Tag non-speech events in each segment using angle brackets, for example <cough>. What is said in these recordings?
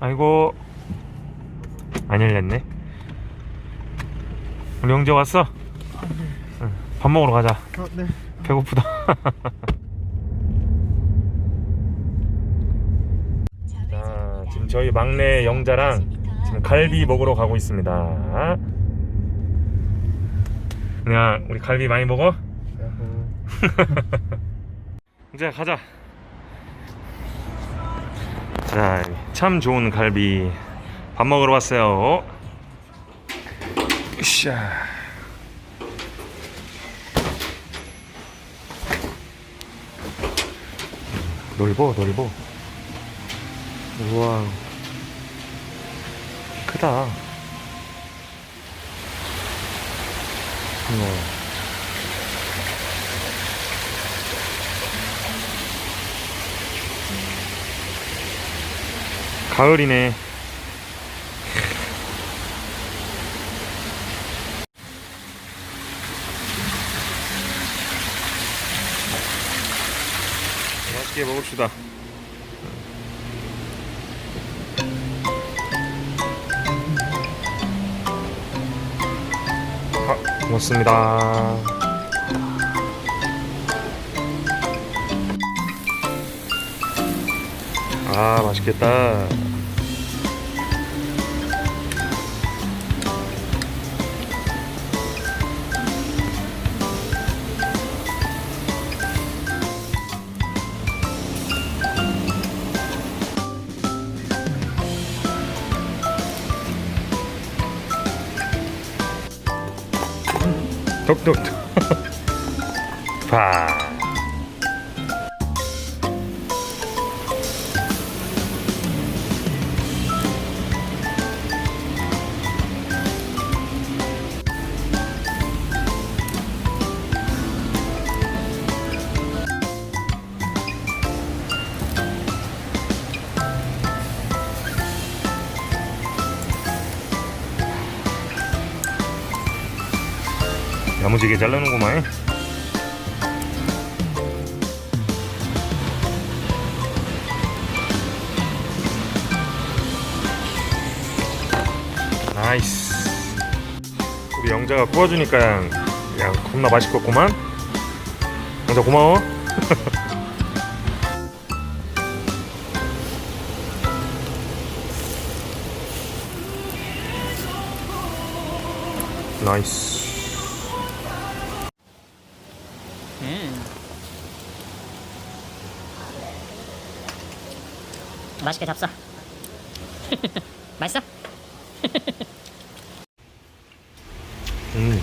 아이고 안 열렸네 우리 영재 왔어? 응, 밥 먹으러 가자 아, 네. 배고프다 자 지금 저희 막내 영자랑 지금 갈비 먹으러 가고 있습니다 그냥 우리 갈비 많이 먹어? 이제 <laughs> 가자. 자, 참 좋은 갈비 밥 먹으러 왔어요. 으쌰. 넓어, 넓어. 우와. 크다. 우와. 가을이네. 맛있게 먹읍시다. 아, 고맙습니다. 아, 맛있겠다. 톡톡톡. <laughs> 파. 야무지게 자르는구만. 나이스. 우리 영자가 구워주니까 야 겁나 맛있겠구만. 영자 고마워. <laughs> 나이스. 맛있게 잡숴. <laughs> 맛있어? <laughs> 음.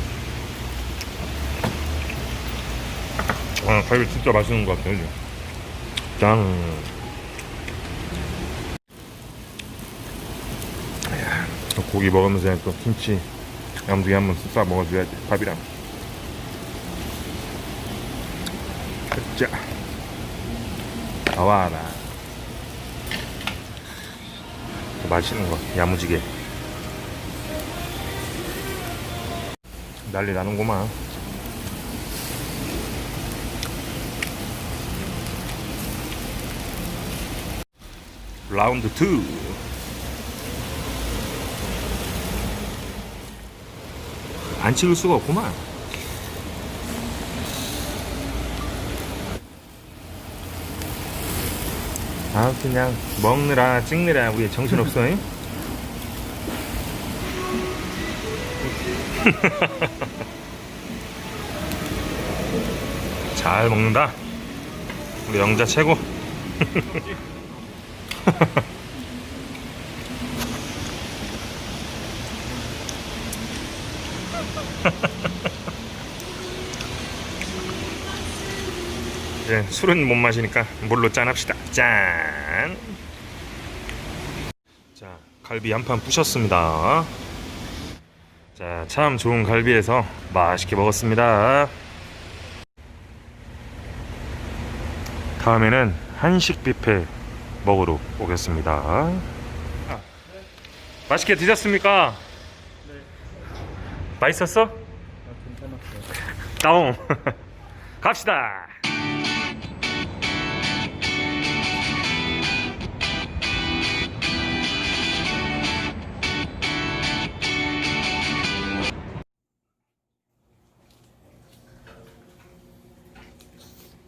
아, 갈비 진짜 맛있는 것 같아요. 또 고기 먹으면서 그냥 또 김치 양두개 한번 쓱 먹어줘야지. 밥이랑. 자. 나와라. 맛있는 거, 야무지게. 난리 나는구만. 라운드 2. 안 찍을 수가 없구만. 아, 그냥 먹느라 찍느라 우리 정신 없어. 잉? <laughs> 잘 먹는다. 우리 영자 최고. <laughs> 이제 술은 못 마시니까 물로 짠합시다. 짠. 자, 갈비 한 판 부셨습니다. 자, 참 좋은 갈비에서 맛있게 먹었습니다. 다음에는 한식 뷔페 먹으러 오겠습니다. 아, 맛있게 드셨습니까? 맛있었어? 괜찮았어요. 다음 <laughs> 갑시다.